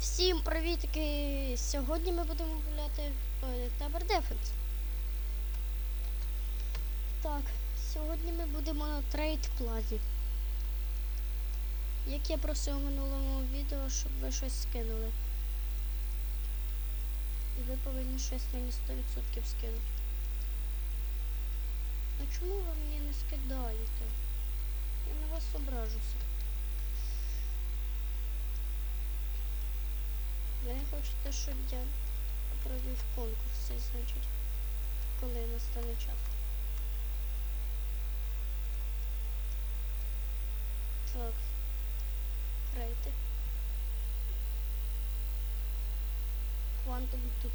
Всім привітки! Сьогодні ми будемо гуляти Tower Defense. Так, сьогодні ми будемо на трейд плазі. Як я просив у минулому відео, щоб ви щось скинули. І ви повинні щось мені 100% скинути. А чому ви мені не скидаєте? Я на вас ображуся. Ви не хочете, щоб я провів конкурси, значить, коли настане час. Так. Рейти. Квантум тут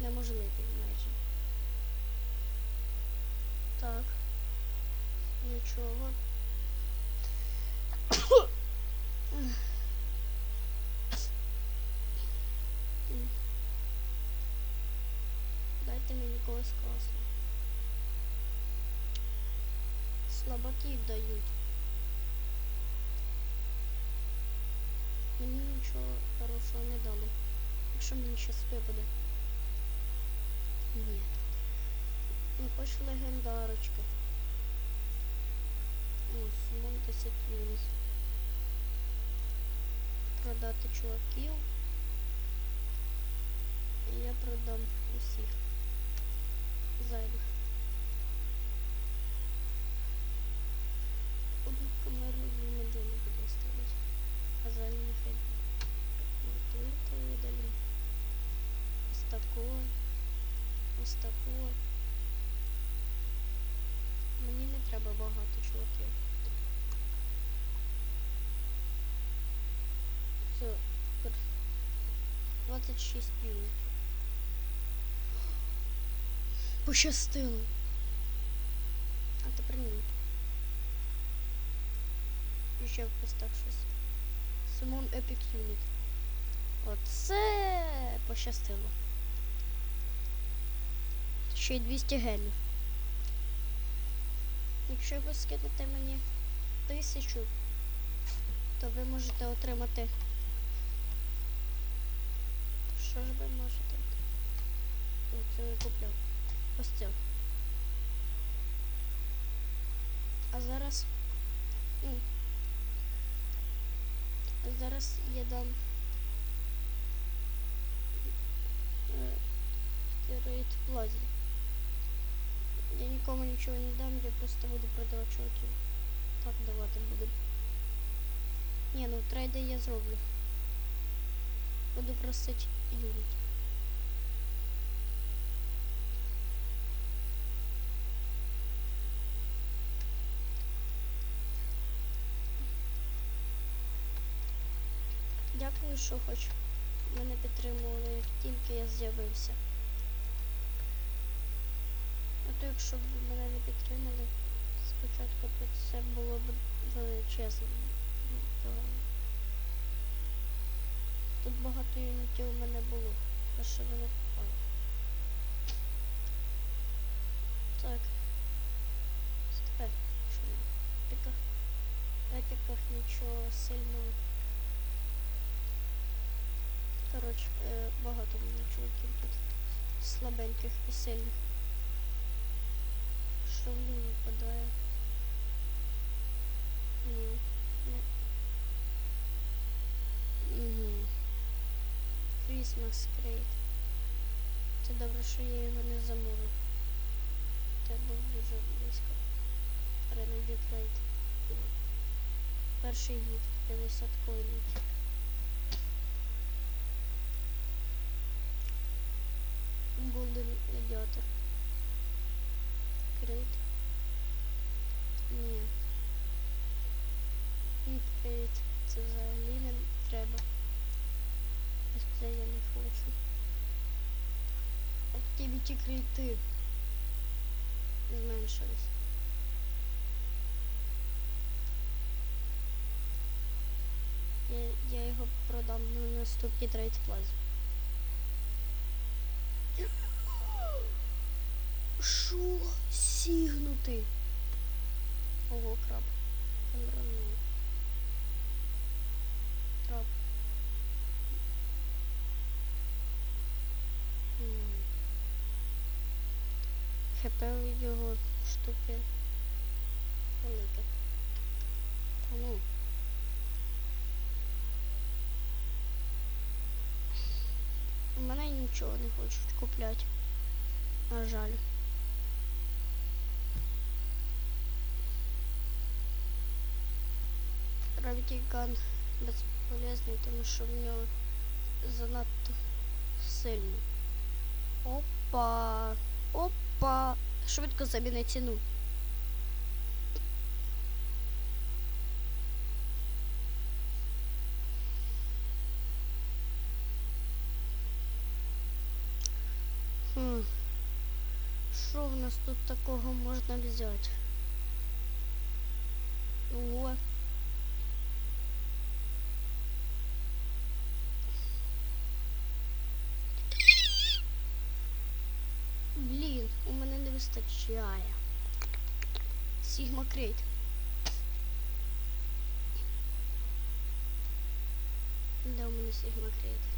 неможливий майже. Так. Нічого. Класного. Слабаків дають. Мені нічого хорошого не дали. Якщо мені щас випаде. Ні. Ну хоч легендарочка. О, сумон 10 мінус. Продати чуваків. Я продам усіх зайвих. Одну камеру в медину буду ставити. А зайві нехай готуєте видалю. Ось такого. Ось такого. Мені не треба багато чуваків. Все, тепер 26 юнітів. Пощастило. А тепер ні. І ще постав щось. Симон Epic Unit. Оце пощастило. Ще й 200 гелів. Якщо ви скинете мені тисячу, то ви можете отримати. Що ж ви можете? О, це я купляв. Ось це. А зараз. м, А зараз я дам. Стероїд плазі. Я нікому нічого не дам, я просто буду продавати чуваків. Так давати буду. Ні, ну трейди я зроблю. Буду просити юніт. Дякую, що хоч мене підтримували, як тільки я з'явився. А то якщо б мене не підтримали спочатку, то це було б величезно. Тут багато юнітів у мене було, а що ви не попали. Так. Тепер що на епіках? В епіках нічого сильного. Коротше, е, багато в мене чуваків тут слабеньких і сильних. Що мені випадає? Ні. Угу. Christmas Crate. Це добре, що я його не замовив. Це був дуже близько. Renegade Crate. Перший гід, 50 коїнів. Golden Gladiator. Крейт. Ні. Відкрит. Це взагалі не треба. Ось це я не хочу. Activity крейти. Зменшились. Я, я його продам на наступній трейд плазі. можу сігнути. Ого, краб. Краб. ХП у його штуки велике. Тому. Ну. У мене нічого не хочуть купляти. На жаль. Gravity Gun безполезний, тому що в нього занадто сильний. Опа! Опа! Швидко заміни ціну. Хм. Що в нас тут такого можна взяти? О. вистачає. Sigma Crate. Де у мене Sigma Crate?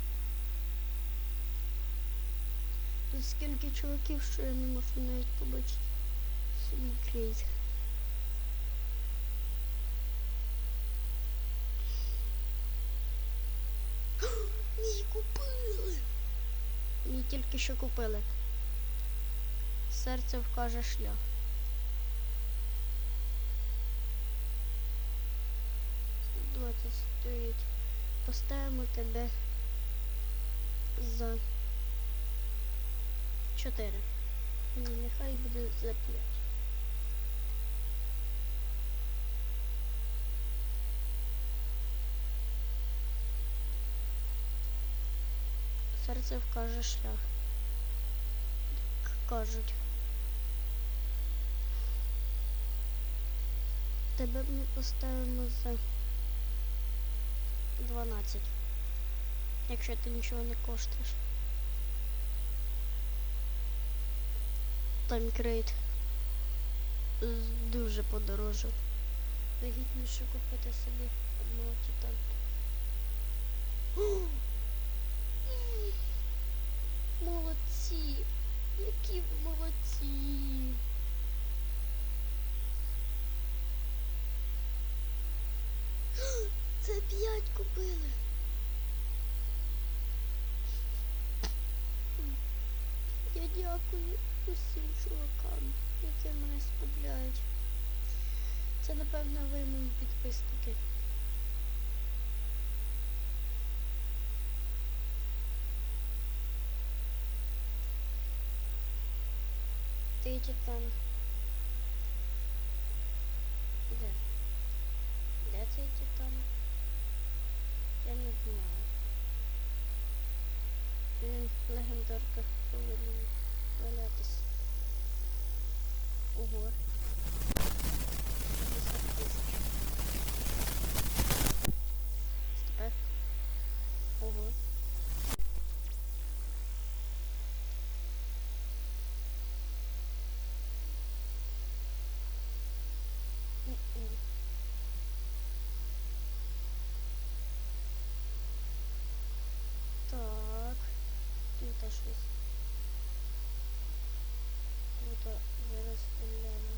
Тут скільки чуваків, що я не можу навіть побачити. Sigma Crate. Мій купили! Мій тільки що купили. Серце вкаже шлях. Двадцять стоїть. Поставимо тебе за чотири. Ні, нехай буде за п'ять. Серце вкаже шлях. Кажуть. Тебе ми поставимо за 12. Якщо ти нічого не коштуєш. Таймкрейт дуже подорожив. Вигідніше купити собі одного титана. Молодці! Які ви молодці! Це п'ять купили. Я дякую усім чувакам, які мене сподляють. Це, напевно, ви мої підписники. Ти титан. Де? Де цей титан? Я не знаю. Він в легендарках повинен валятись. Ого. 50 тисяч. Тепер. Ого. М-м. Так. Тут теж ось. Круто зараз гляну.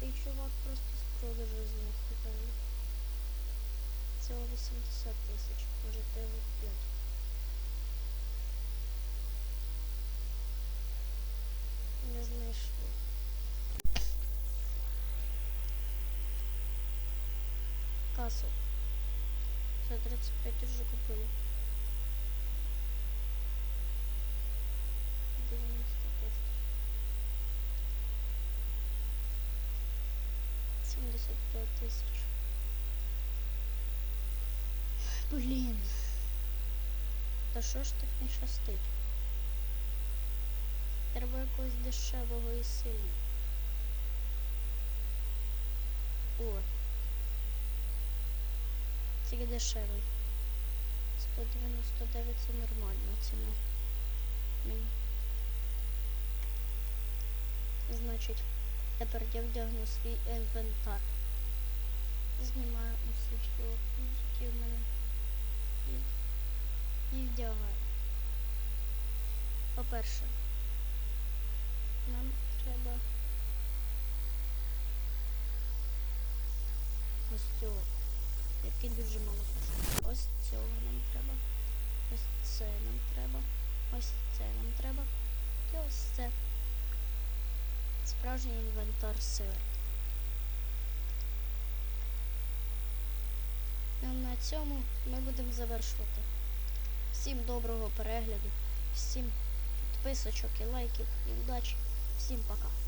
Цей чувак просто з продажу зняв, напевно. Всього 80 тисяч. Можете його купляти. Не знайшли. Касл. За 35 уже купили. Тисяч. Блін. Та що ж так не щастить? Треба якогось дешевого і сильного. О. Тільки дешевий. 199 це нормальна ціна. Мені. Значить, тепер я вдягну свій інвентар. Знімаю усі штуки, які в мене є. І вдягаю. По-перше, нам треба. Ось цього. Який дуже мало коштує. Ось цього нам треба. Ось це нам треба. Ось це нам треба. І ось це. Справжній інвентар сили. Ну, на цьому ми будемо завершувати. Всім доброго перегляду, всім підписочок і лайків і удачі. Всім пока.